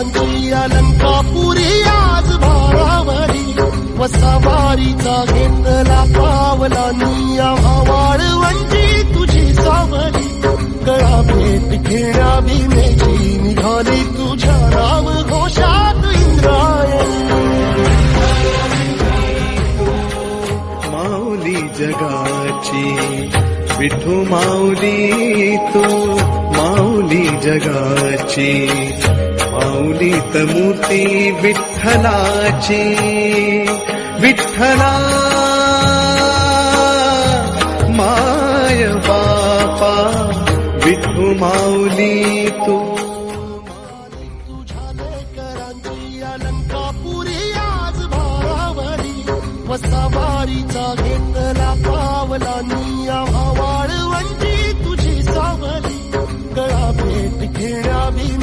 करांची अलंकापुरी आज भारावरी वसावारीचा घेतला पावला. निया वाळवंची तुझी सावली. गळा भेट खेळा भीमेची निघाली तुझ्या राम घोषात इंद्रायणी. माऊली जगाची विठू माऊली तू माऊली जगाची. माऊली त मूर्ती विठ्ठलाची विठ्ठला माय बापा विठु माऊली तू। तुझ्या लेकरांची अलंकापुरी आज भारावरी वसावारीचा घेतला पावला निया वाळवंची तुझी सावरी गळा भेट घेण्या भीमेची